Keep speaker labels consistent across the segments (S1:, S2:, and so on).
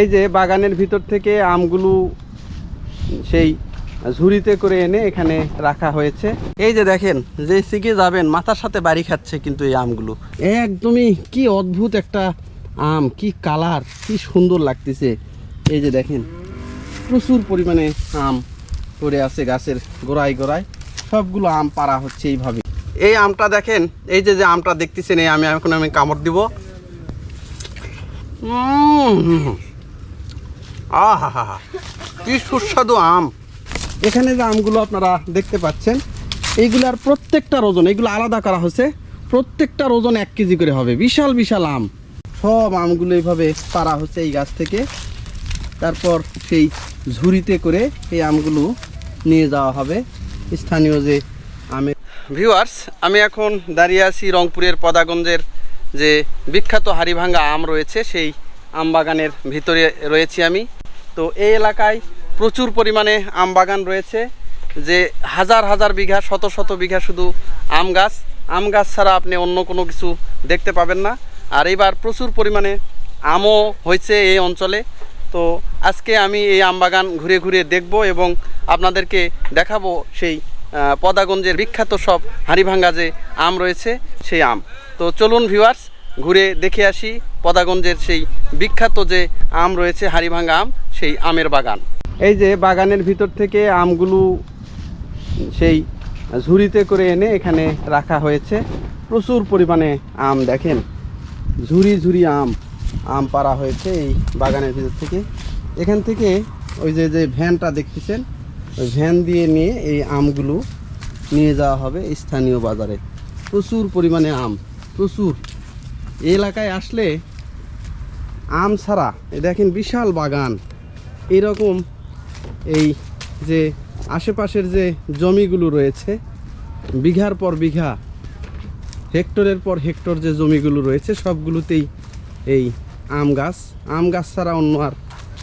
S1: এই যে বাগানের ভিতর থেকে আমগুলো সেই ঝুড়িতে করে এনে এখানে রাখা হয়েছে। এই যে দেখেন যে সিকে যাবেন মাথার সাথে বাড়ি খাচ্ছে কিন্তু এই আমগুলো। একদমই কি অদ্ভুত একটা আম কি কালার কি সুন্দর লাগতেছে। এই যে দেখেন প্রচুর পরিমাণে আম পড়ে আছে গাছের গোড়ায় গোড়ায়। সবগুলো আম পাড়া হচ্ছে এইভাবে। এই আমটা দেখেন এই যে যে আমটা দেখতেছেন এই আমি এখন আমি কামড় দিব। উম, আহা হা হা কি সুস্বাদু আম। এখানে যে আমগুলো আপনারা দেখতে পাচ্ছেন, এইগুলার প্রত্যেকটার ওজন এগুলো আলাদা করা হয়েছে, প্রত্যেকটার ওজন এক কেজি করে হবে। বিশাল বিশাল আম। সব আমগুলো এইভাবে পাড়া হচ্ছে এই গাছ থেকে। তারপর সেই ঝুড়িতে করে এই আমগুলো নিয়ে যাওয়া হবে। স্থানীয় যে আমে ভিউয়ার্স আমি এখন দাঁড়িয়ে আছি রংপুরের পদাগঞ্জের যে বিখ্যাত হাড়িভাঙ্গা আম রয়েছে, সেই আম বাগানের ভিতরে রয়েছি আমি। তো এই এলাকায় প্রচুর পরিমাণে আম বাগান রয়েছে, যে হাজার হাজার বিঘা, শত শত বিঘা শুধু আম গাছ। আম গাছ ছাড়া আপনি অন্য কোনো কিছু দেখতে পাবেন না। আর এইবার প্রচুর পরিমাণে আমও হয়েছে এই অঞ্চলে। তো আজকে আমি এই আম বাগান ঘুরে ঘুরে দেখব এবং আপনাদেরকে দেখাবো সেই পদাগঞ্জের বিখ্যাত সব হাড়িভাঙ্গা যে আম রয়েছে, সেই আম। তো চলুন ভিউয়ার্স ঘুরে দেখে আসি পদাগঞ্জের সেই বিখ্যাত যে আম রয়েছে, হাড়িভাঙ্গা আম, সেই আমের বাগান। এই যে বাগানের ভিতর থেকে আমগুলো সেই ঝুড়িতে করে এনে এখানে রাখা হয়েছে। প্রচুর পরিমাণে আম দেখেন। ঝুড়ি ঝুড়ি আম আম পাড়া হয়েছে এই বাগানের ভিতর থেকে। এখান থেকে ওই যে যে ভ্যানটা দেখতেছেন, ওই ভ্যান দিয়ে নিয়ে এই আমগুলো নিয়ে যাওয়া হবে স্থানীয় বাজারে। প্রচুর পরিমাণে আম, প্রচুর। এলাকায় আসলে আম ছাড়া দেখেন বিশাল বাগান। এরকম এই যে আশেপাশের যে জমিগুলো রয়েছে, বিঘার পর বিঘা, হেক্টরের পর হেক্টর যে জমিগুলো রয়েছে, সবগুলোতেই এই আম গাছ। আম গাছ ছাড়া অন্য আর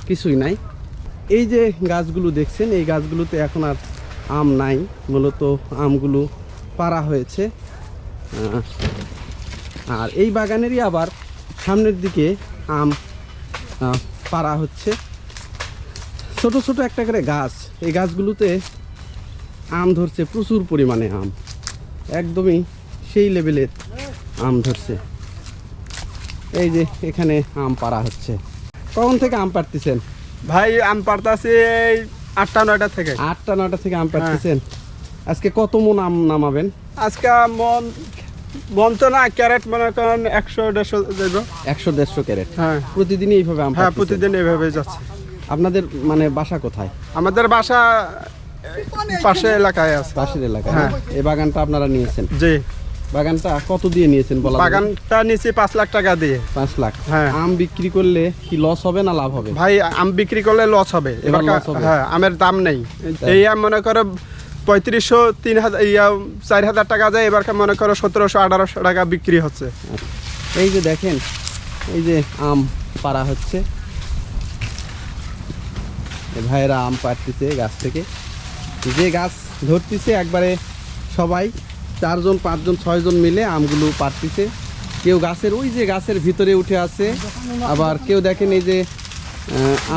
S1: কিছুই নাই। এই যে গাছগুলো দেখছেন, এই গাছগুলোতে এখন আর আম নাই। মূলত আমগুলো পাড়া হয়েছে। আর এই বাগানেরই আবার সামনের দিকে আম পাড়া হচ্ছে। ছোট ছোট একটা করে গাছ। এই গাছগুলোতে আম ধরছে প্রচুর পরিমাণে আম। একদমই সেই লেভেলের আম ধরছে। এই যে এখানে আম পাড়া হচ্ছে। কখন থেকে আম পাড়তেছেন?
S2: ভাই আম পারতাছি এই আটটা নয়টা থেকে।
S1: আটটা নয়টা থেকে আম পাড়তেছেন। আজকে কত মন আম নামাবেন?
S2: আজকে মন ক্যারেট মনে করেন একশো দেড়শো দেব।
S1: একশো দেড়শো ক্যারেট?
S2: হ্যাঁ।
S1: প্রতিদিনই এইভাবে আম
S2: হ্যাঁ
S1: পাড়তেছেন?
S2: প্রতিদিন এভাবে যাচ্ছে।
S1: আপনাদের মানে বাসা কোথায়?
S2: আমাদের বাসা পাশে এলাকায় আছে।
S1: পাশের এলাকায়?
S2: হ্যাঁ।
S1: এই বাগানটা আপনারা নিয়েছেন?
S2: জি।
S1: বাগানটা কত দিয়ে নিয়েছেন বলা যাবে?
S2: বাগানটা নিচে পাঁচ লাখ টাকা দিয়ে।
S1: পাঁচ লাখ?
S2: হ্যাঁ।
S1: আম বিক্রি করলে কি লস হবে না লাভ হবে?
S2: ভাই আম বিক্রি করলে লস হবে।
S1: এবার
S2: এবার
S1: loss হবে?
S2: হ্যাঁ আমের দাম নেই। এই আম মনে করো পঁয়ত্রিশশো তিন হাজার ইয়া চার হাজার টাকা যায় এবার মনে করো সতেরোশো আঠারোশো টাকা বিক্রি হচ্ছে।
S1: এই যে দেখেন এই যে আম পাড়া হচ্ছে। ভাইয়েরা আম পাড়তেছে গাছ থেকে। যে গাছ ধরতেছে একবারে সবাই চারজন পাঁচজন ছয়জন মিলে আমগুলো পাড়তেছে। কেউ গাছের ওই যে গাছের ভিতরে উঠে আছে আবার কেউ দেখেন এই যে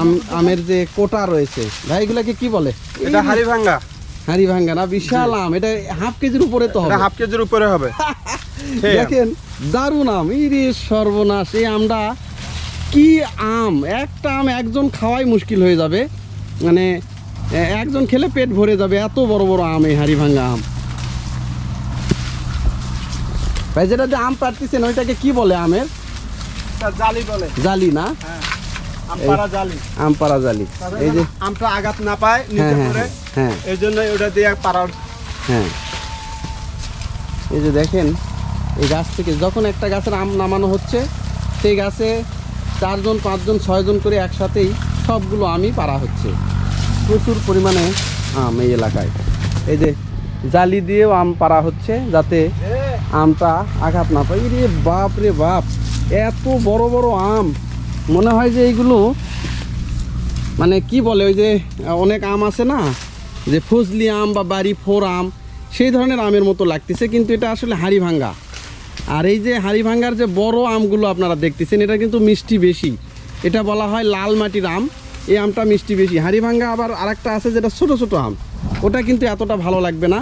S1: আম আমের যে কোটা রয়েছে। ভাই এগুলাকে কি বলে?
S2: এটা হাড়ি ভাঙ্গা।
S1: হাড়ি ভাঙ্গা না বিশাল আম। এটা হাফ কেজির উপরে তো হবে।
S2: হাফ কেজির উপরে হবে।
S1: দেখেন দারুণ আম। ইরে সর্বনাশ এই আমটা কি আম? একটা আম একজন খাওয়াই মুশকিল হয়ে যাবে। মানে একজন খেলে পেট ভরে যাবে। এত বড় বড় আম এই হাড়ি ভাঙ্গা আম। ভাই যেটা যে আম পাড়তেছেন ওইটাকে কি বলে আমের?
S2: জালি বলে।
S1: জালি না?
S2: আম পাড়া জালি।
S1: এই যে
S2: আমটা আঘাত না পায়
S1: হ্যাঁ
S2: নিচে
S1: হ্যাঁ
S2: পড়ে
S1: হ্যাঁ, হ্যাঁ।
S2: এই জন্য ওটা দিয়ে পাড়ার
S1: হ্যাঁ। এই যে দেখেন এই গাছ থেকে যখন একটা গাছের আম নামানো হচ্ছে সেই গাছে চারজন পাঁচজন ছয়জন করে একসাথেই সবগুলো আমই পারা হচ্ছে। প্রচুর পরিমাণে আম এই এলাকায়। এই যে জালি দিয়েও আম পারা হচ্ছে যাতে আমটা আঘাত না পায়। রে বাপ রে বাপ এত বড় বড় আম। মনে হয় যে এইগুলো মানে কি বলে, ওই যে অনেক আম আছে না, যে ফজলি আম বা বাড়ি ফোর আম, সেই ধরনের আমের মতো লাগতেছে, কিন্তু এটা আসলে হাড়ি ভাঙ্গা। আর এই যে হাড়ি ভাঙ্গার যে বড় আমগুলো আপনারা দেখতেছেন, এটা কিন্তু মিষ্টি বেশি। এটা বলা হয় লাল মাটির আম, এই আমটা মিষ্টি বেশি। হাড়িভাঙ্গা আবার আরেকটা আছে যেটা ছোট ছোট আম, ওটা কিন্তু এতটা ভালো লাগবে না।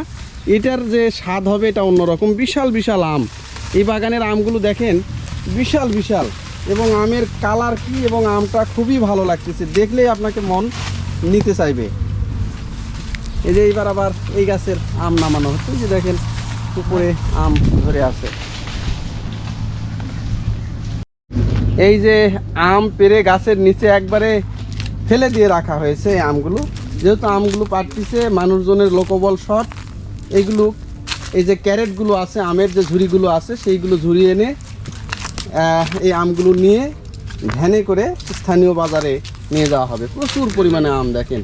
S1: এটার যে স্বাদ হবে এটা অন্যরকম, বিশাল বিশাল আম। এই বাগানের আমগুলো দেখেন, বিশাল বিশাল। এবং আমের কালার কি এবং আমটা খুবই ভালো লাগতেছে। দেখলেই আপনাকে মন নিতে চাইবে। এই যে এইবার আবার এই গাছের আম নামানো হচ্ছে। যে দেখেন, উপরে আম ধরে আছে। এই যে আম পেরে গাছের নিচে একবারে ফেলে দিয়ে রাখা হয়েছে এই আমগুলো। যেহেতু আমগুলো পাটতিছে মানুষজনের লোকবল শট এইগুলো এই যে ক্যারেটগুলো আছে, আমের যে ঝুড়িগুলো আছে, সেইগুলো ঝুড়ি এনে এই আমগুলো নিয়ে ভ্যানে করে স্থানীয় বাজারে নিয়ে যাওয়া হবে। প্রচুর পরিমাণে আম, দেখেন।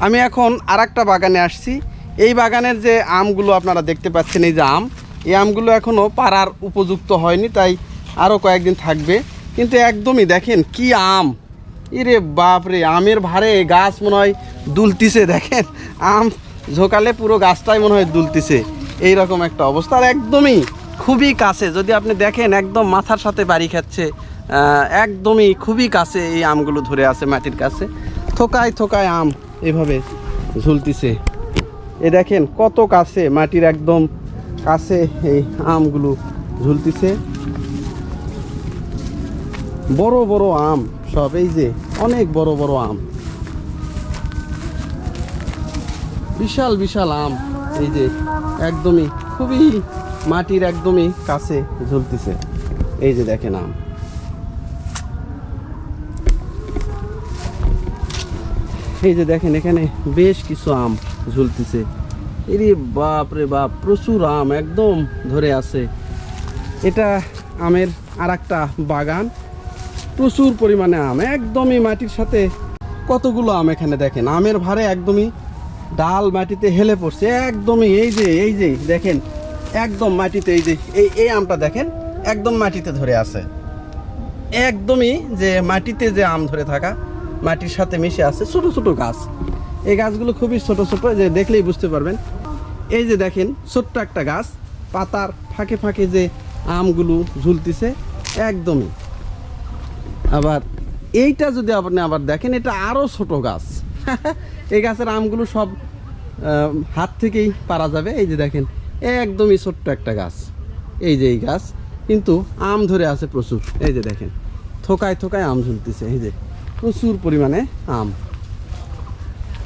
S1: আমি এখন আর বাগানে আসছি। এই বাগানের যে আমগুলো আপনারা দেখতে পাচ্ছেন, এই যে আম, এই আমগুলো এখনও পাড়ার উপযুক্ত হয়নি, তাই আরও কয়েকদিন থাকবে। কিন্তু একদমই দেখেন কি আম! ইরে বাপ রে আমের ভারে গাছ মনে হয় দুলতিছে, দেখেন। আম ঝোকালে পুরো গাছটাই মনে হয় দুলতিছে। এই রকম একটা অবস্থা। আর একদমই খুবই কাছে, যদি আপনি দেখেন একদম মাথার সাথে বাড়ি খাচ্ছে একদমই খুবই কাছে এই আমগুলো ধরে আছে মাটির কাছে। থোকায় থোকায় আম এভাবে ঝুলতিছে। এ দেখেন কত কাছে, মাটির একদম কাছে এই আমগুলো ঝুলতিছে। বড় বড় আম সব, এই যে অনেক বড় বড় আম। বিশাল বিশাল আম, এই যে একদমই খুবই মাটির একদমই কাছে ঝুলতেছে। এই যে দেখেন আম। এই যে দেখেন এখানে বেশ কিছু আম ঝুলতেছে। এরে বাপ রে বাপ, প্রচুর আম একদম ধরে আছে। এটা আমের আর একটা বাগান। প্রচুর পরিমাণে আম, একদমই মাটির সাথে কতগুলো আম এখানে দেখেন। আমের ভারে একদমই ডাল মাটিতে হেলে পড়ছে, একদমই এই যে এই যে, দেখেন। একদম মাটিতে এই যে, এই এই আমটা দেখেন, একদম মাটিতে ধরে আছে। একদমই যে মাটিতে যে আম ধরে থাকা, মাটির সাথে মিশে আছে ছোট ছোট গাছ। এই গাছগুলো খুবই ছোট ছোট যে দেখলেই বুঝতে পারবেন। এই যে দেখেন, ছোট্ট একটা গাছ, পাতার ফাঁকে ফাঁকে যে আমগুলো ঝুলতেছে, একদমই। আবার এইটা যদি আপনি আবার দেখেন, এটা আরও ছোট গাছ। এই গাছের আমগুলো সব হাত থেকেই পারা যাবে। এই যে দেখেন একদমই ছোট্ট একটা গাছ। এই যে এই গাছ, কিন্তু আম ধরে আছে প্রচুর। এই যে দেখেন, থোকায় থোকায় আম ঝুলতেছে, এই যে। প্রচুর পরিমাণে আম।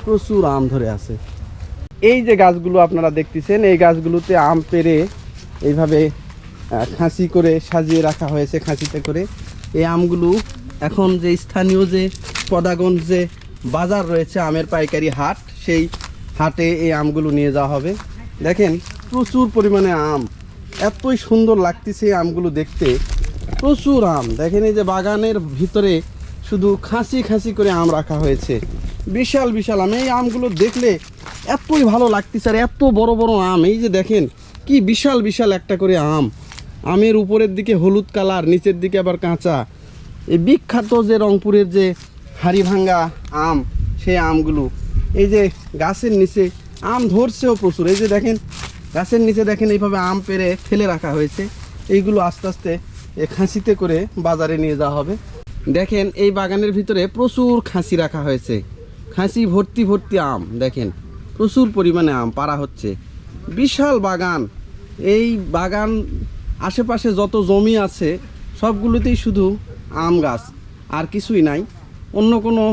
S1: প্রচুর আম ধরে আছে। এই যে গাছগুলো আপনারা দেখতেছেন, এই গাছগুলোতে আম পেরে এইভাবে খাঁচি করে সাজিয়ে রাখা হয়েছে, খাঁচিতে করে। এই আমগুলো এখন যে স্থানীয় যে পদাগঞ্জ যে বাজার রয়েছে, আমের পাইকারি হাট, সেই হাটে এই আমগুলো নিয়ে যাওয়া হবে। দেখেন প্রচুর পরিমাণে আম। এতই সুন্দর লাগতেছে আমগুলো দেখতে। প্রচুর আম। দেখেন এই যে বাগানের ভিতরে শুধু খাঁচি খাঁচি করে আম রাখা হয়েছে। বিশাল বিশাল আম। এই আমগুলো দেখলে এতই ভালো লাগতেছে আর এত বড় বড় আম। এই যে দেখেন, কি বিশাল বিশাল একটা করে আম। আমের উপরের দিকে হলুদ কালার, নিচের দিকে আবার কাঁচা। এই বিখ্যাত যে রংপুরের যে হাড়িভাঙ্গা আম, সেই আমগুলো। এই যে গাছের নিচে আম ধরছেও প্রচুর। এই যে দেখেন গাছের নিচে দেখেন এইভাবে আম পেরে ফেলে রাখা হয়েছে। এইগুলো আস্তে আস্তে এ খাঁচিতে করে বাজারে নিয়ে যাওয়া হবে। দেখেন এই বাগানের ভিতরে প্রচুর খাঁচি রাখা হয়েছে। খাঁচি ভর্তি ভর্তি আম, দেখেন। প্রচুর পরিমাণে আম পারা হচ্ছে। বিশাল বাগান। এই বাগান আশেপাশে যত জমি আছে, সবগুলোতেই শুধু আম গাছ, আর কিছুই নাই। অন্য কোনো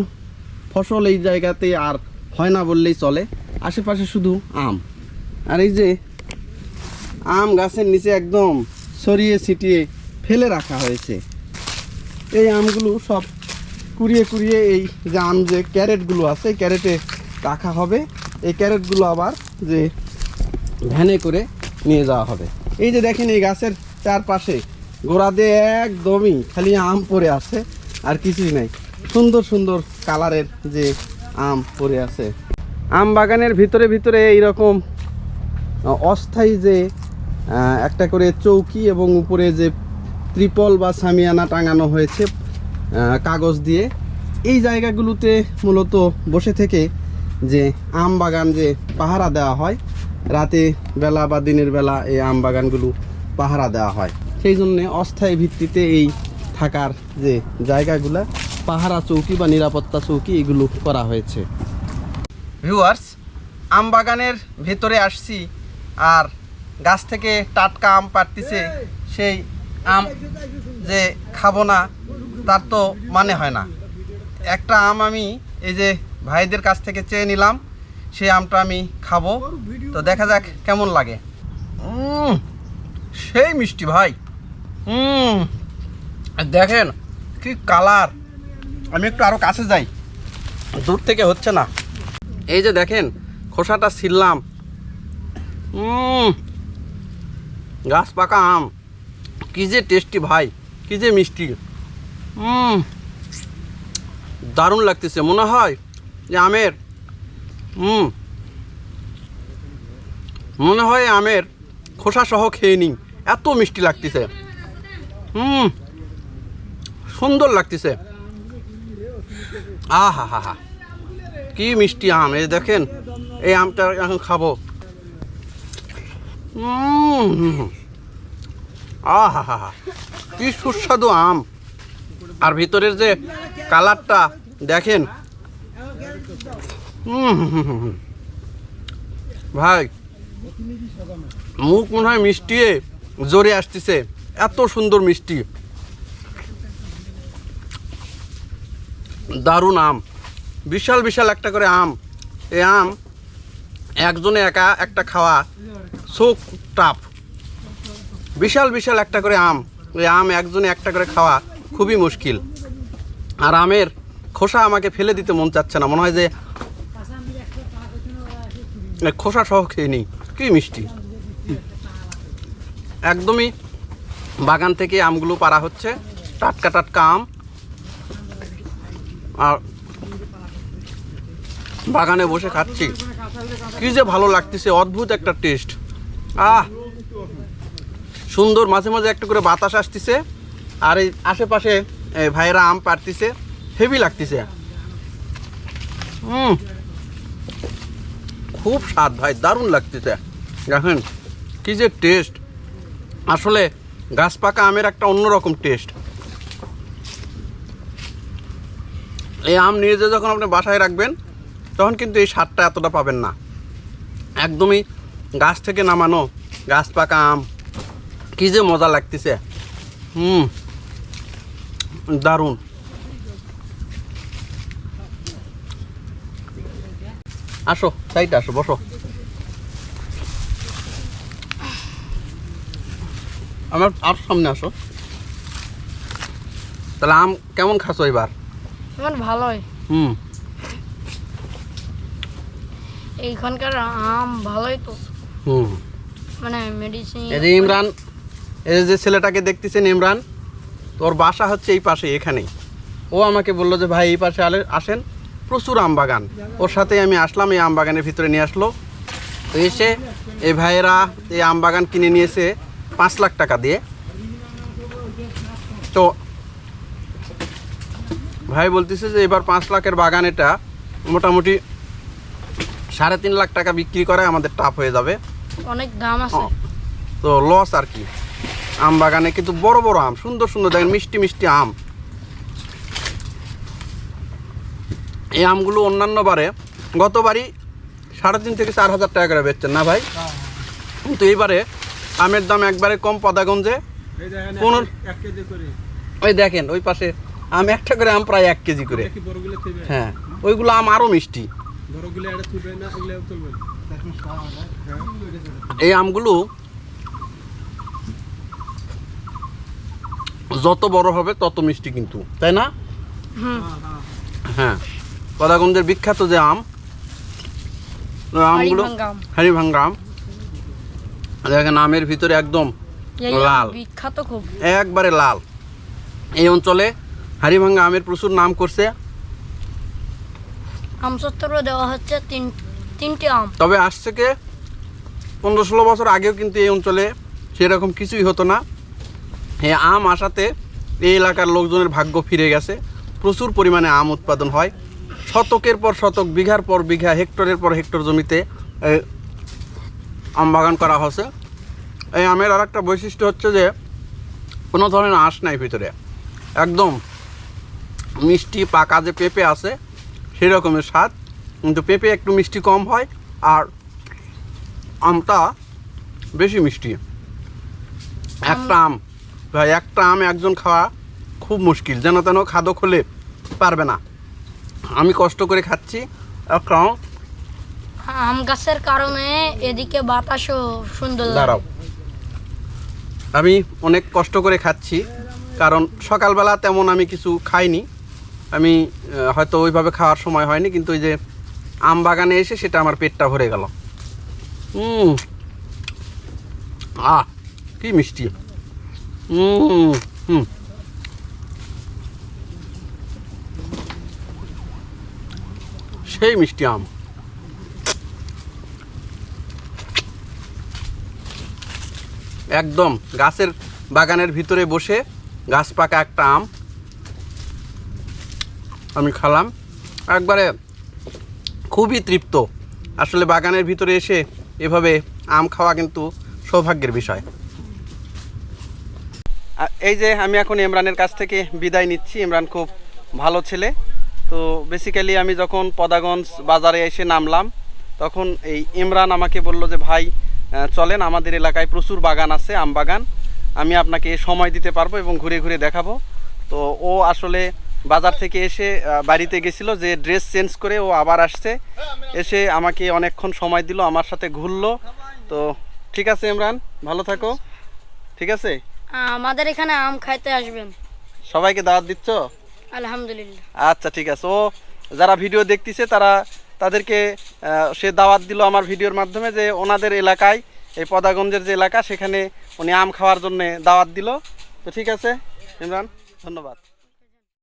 S1: ফসল এই জায়গাতে আর হয় না বললেই চলে। আশেপাশে শুধু আম। আর এই যে আম গাছের নিচে একদম সরিয়ে ছিটিয়ে ফেলে রাখা হয়েছে। এই আমগুলো সব কুড়িয়ে কুড়িয়ে এই যে আম যে ক্যারেটগুলো আছে ক্যারেটে রাখা হবে। এই ক্যারেটগুলো আবার যে ভ্যানে করে নিয়ে যাওয়া হবে। এই যে দেখেন এই গাছের চারপাশে গোড়া দিয়ে একদমই খালি আম পড়ে আছে, আর কিছুই নাই। সুন্দর সুন্দর কালারের যে আম পড়ে আছে। আম বাগানের ভিতরে ভিতরে এইরকম অস্থায়ী যে একটা করে চৌকি এবং উপরে যে ত্রিপল বা সামিয়ানা টাঙানো হয়েছে কাগজ দিয়ে, এই জায়গাগুলোতে মূলত বসে থেকে যে আম বাগান যে পাহারা দেওয়া হয়, রাতে বেলা বা দিনের বেলা এই আম বাগানগুলো পাহারা দেওয়া হয়। সেই জন্যে অস্থায়ী ভিত্তিতে এই থাকার যে জায়গাগুলা, পাহারা চৌকি বা নিরাপত্তা চৌকি এগুলো করা হয়েছে। ভিউয়ার্স, আম বাগানের ভেতরে আসছি আর গাছ থেকে টাটকা আম পাড়তিছে, সেই আম যে খাব না, তার তো মানে হয় না। একটা আম আমি এই যে ভাইদের কাছ থেকে চেয়ে নিলাম, সেই আমটা আমি খাব। তো দেখা যাক কেমন লাগে। সেই মিষ্টি ভাই। হুম দেখেন কি কালার। আমি একটু আরও কাছে যাই। দূর থেকে হচ্ছে না। এই যে দেখেন, খোসাটা ছিললাম গাছ পাকা আম। কি যে টেস্টি ভাই, কি যে মিষ্টি। দারুণ লাগতেছে, মনে হয় যে আমের হুম মনে হয় আমের খোসা সহ খেয়ে নিই। এত মিষ্টি লাগতেছে। হুম সুন্দর লাগতেছে। আহা হা হা কি মিষ্টি আম, এই দেখেন, এই আমটা এখন খাব। আহা কি সুস্বাদু আম। আর ভিতরের যে কালারটা, দেখেন। ভাই, মুখ মনে হয় মিষ্টি জোরে আসতেছে। এত সুন্দর মিষ্টি। দারুণ আম। বিশাল বিশাল একটা করে আম। এই আম একজনে একা একটা খাওয়া চোখ টাফ। বিশাল বিশাল একটা করে আম। এই আম একজনে একটা করে খাওয়া খুবই মুশকিল। আর আমের খোসা আমাকে ফেলে দিতে মন চাচ্ছে না। মনে হয় যে খোসা সহ খেয়ে নিই। কী মিষ্টি। একদমই বাগান থেকে আমগুলো পারা হচ্ছে। টাটকা টাটকা আম। আর বাগানে বসে খাচ্ছি। কি যে ভালো লাগতেছে। অদ্ভুত একটা টেস্ট। আহ! সুন্দর, মাঝে মাঝে একটু করে বাতাস আসতেছে। আর এই আশেপাশে ভাইয়েরা আম পারতেছে হেভি লাগতেছে। হুম খুব স্বাদ ভাই, দারুণ লাগতেছে। দেখেন, কি যে টেস্ট আসলে গাছ পাকা আমের একটা অন্যরকম টেস্ট এই আম নিয়ে যেয়ে যখন আপনি বাসায় রাখবেন, তখন কিন্তু এই স্বাদটা এতটা পাবেন না। একদমই গাছ থেকে নামানো গাছ পাকা আম। কি যে মজা লাগতেছে। হুম দারুণ। আসো সাইডে আসো বসো। আমার আর সামনে আসো। তাহলে আম কেমন খাসো এবার?
S3: আমার ভালোই।
S1: হুম।
S3: এইখানকার আম ভালোই তো।
S1: হুম।
S3: মানে মেডিসিন
S1: এই যে ইমরান এই যে ছেলেটাকে দেখতেছেন ইমরান তোর বাসা হচ্ছে এই পাশে এখানেই। ও আমাকে বলল যে ভাই এই পাশে আলে আসেন। প্রচুর আম বাগান। ওর সাথে আমি আসলাম এই আম বাগানের ভিতরে নিয়ে আসলো। তো এসে এই ভাইয়েরা এই আম বাগান কিনে নিয়েছে পাঁচ লাখ টাকা দিয়ে। তো ভাই বলতেছে যে এবার পাঁচ লাখের বাগান এটা মোটামুটি সাড়ে তিন লাখ টাকা বিক্রি করে আমাদের টাপ হয়ে যাবে।
S3: অনেক দাম আছে।
S1: তো লস আর কি। আম বাগানে কিন্তু বড় বড় আম সুন্দর সুন্দর দেখেন মিষ্টি মিষ্টি আম। এই আমগুলো অন্যান্য বারে গতবারই সাড়ে তিন থেকে চার হাজার টাকা করে বেচছেন না ভাই? কিন্তু এইবারে আমের দাম একবারে কম পদাগঞ্জে পনেরো ওই দেখেন ওই পাশে আম একটা করে আম প্রায় এক কেজি করে। হ্যাঁ ওইগুলো আম আরও মিষ্টি। এই আমগুলো যত বড় হবে তত মিষ্টি কিন্তু তাই না? হ্যাঁ। কদাগঞ্জের বিখ্যাত যে আম আমগুলো
S3: হাড়িভাঙ্গা আম।
S1: আম। দেখেন আমের ভিতরে একদম লাল।
S3: বিখ্যাত খুব।
S1: একবারে লাল। এই অঞ্চলে হাড়িভাঙ্গা আমের প্রচুর নাম করছে।
S3: আম সত্তরও দেওয়া হচ্ছে তিন তিনটে আম।
S1: তবে আজ থেকে পনেরো ষোলো বছর আগেও কিন্তু এই অঞ্চলে সেরকম কিছুই হতো না। এই আম আসাতে এই এলাকার লোকজনের ভাগ্য ফিরে গেছে। প্রচুর পরিমাণে আম উৎপাদন হয়। শতকের পর শতক, বিঘার পর বিঘা, হেক্টরের পর হেক্টর জমিতে আম বাগান করা হয়েছে। এই আমের আর একটা বৈশিষ্ট্য হচ্ছে যে, কোনো ধরনের আঁশ নাই ভিতরে। একদম মিষ্টি, পাকা যে পেঁপে আছে, সেরকমের স্বাদ। কিন্তু পেঁপে একটু মিষ্টি কম হয় আর আমটা বেশি মিষ্টি। একটা আম। ভাই একটা আম একজন খাওয়া খুব মুশকিল যেন তেন খাদো খুলে পারবে না। আমি কষ্ট করে খাচ্ছি একটা আম
S3: আম গাছের কারণে এদিকে বাতাসও সুন্দর
S1: দাঁড়াও। আমি অনেক কষ্ট করে খাচ্ছি কারণ সকালবেলা তেমন আমি কিছু খাইনি। আমি হয়তো ওইভাবে খাওয়ার সময় হয়নি কিন্তু ওই যে আম বাগানে এসে সেটা আমার পেটটা ভরে গেল। হুম। কি মিষ্টি। হুম। সেই মিষ্টি আম। একদম গাছের বাগানের ভিতরে বসে গাছ পাকা একটা আম। আমি খালাম। একবারে খুবই তৃপ্ত। আসলে বাগানের ভিতরে এসে এভাবে আম খাওয়া কিন্তু সৌভাগ্যের বিষয়। এই যে আমি এখন ইমরানের কাছ থেকে বিদায় নিচ্ছি, ইমরান খুব ভালো ছেলে। তো বেসিক্যালি আমি যখন পদাগঞ্জ বাজারে এসে নামলাম, তখন এই ইমরান আমাকে বলল যে, ভাই চলেন, আমাদের এলাকায় প্রচুর বাগান আছে, আম বাগান। আমি আপনাকে সময় দিতে পারব এবং ঘুরে ঘুরে দেখাবো। তো ও আসলে বাজার থেকে এসে বাড়িতে গেছিল যে ড্রেস চেঞ্জ করে ও আবার আসছে। এসে আমাকে অনেকক্ষণ সময় দিল আমার সাথে ঘুরলো। তো ঠিক আছে ইমরান ভালো থাকো। ঠিক আছে?
S3: আমাদের এখানে আম খাইতে আসবেন।
S1: সবাইকে দাওয়াত দিচ্ছ?
S3: আলহামদুলিল্লাহ।
S1: আচ্ছা ঠিক আছে। ও যারা ভিডিও দেখতেছে তারা তাদেরকে সে দাওয়াত দিল আমার ভিডিওর মাধ্যমে যে ওনাদের এলাকায় এই পদাগঞ্জের যে এলাকা সেখানে উনি আম খাওয়ার জন্য দাওয়াত দিল। তো ঠিক আছে ইমরান ধন্যবাদ।